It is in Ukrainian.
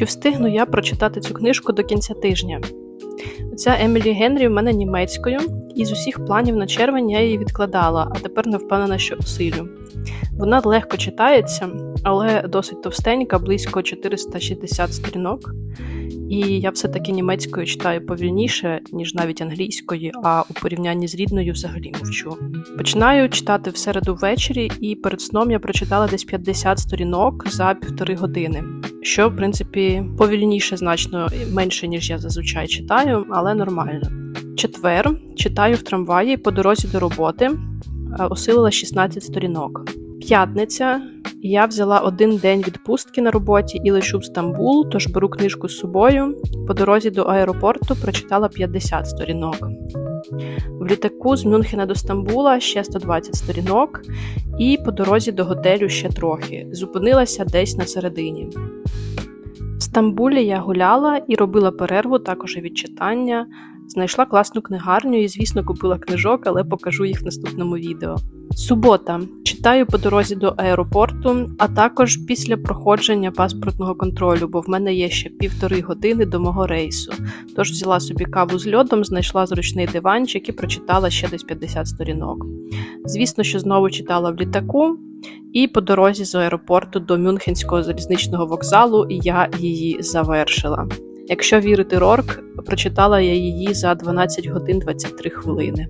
Чи встигну я прочитати цю книжку до кінця тижня? Ця Емілі Генрі в мене німецькою, і з усіх планів на червень я її відкладала, а тепер не впевнена, що осилю. Вона легко читається, але досить товстенька, близько 460 сторінок. І я все-таки німецькою читаю повільніше, ніж навіть англійською, а у порівнянні з рідною взагалі мовчу. Починаю читати в середу ввечері, і перед сном я прочитала десь 50 сторінок за півтори години, що, в принципі, повільніше значно менше, ніж я зазвичай читаю, але нормально. Четвер читаю в трамваї по дорозі до роботи, е, осилила 16 сторінок. П'ятниця я взяла один день відпустки на роботі і лечу в Стамбул, тож беру книжку з собою. По дорозі до аеропорту прочитала 50 сторінок. В літаку з Мюнхена до Стамбула ще 120 сторінок, і по дорозі до готелю ще трохи. Зупинилася десь на середині. Стамбулі я гуляла і робила перерву також від читання. Знайшла класну книгарню і, звісно, купила книжок, але покажу їх в наступному відео. Субота читаю по дорозі до аеропорту, а також після проходження паспортного контролю, бо в мене є ще півтори години до мого рейсу. Тож взяла собі каву з льодом, знайшла зручний диванчик і прочитала ще десь 50 сторінок. Звісно, що знову читала в літаку, і по дорозі з аеропорту до Мюнхенського залізничного вокзалу я її завершила. Якщо вірити Рорк, прочитала я її за 12 годин 23 хвилини.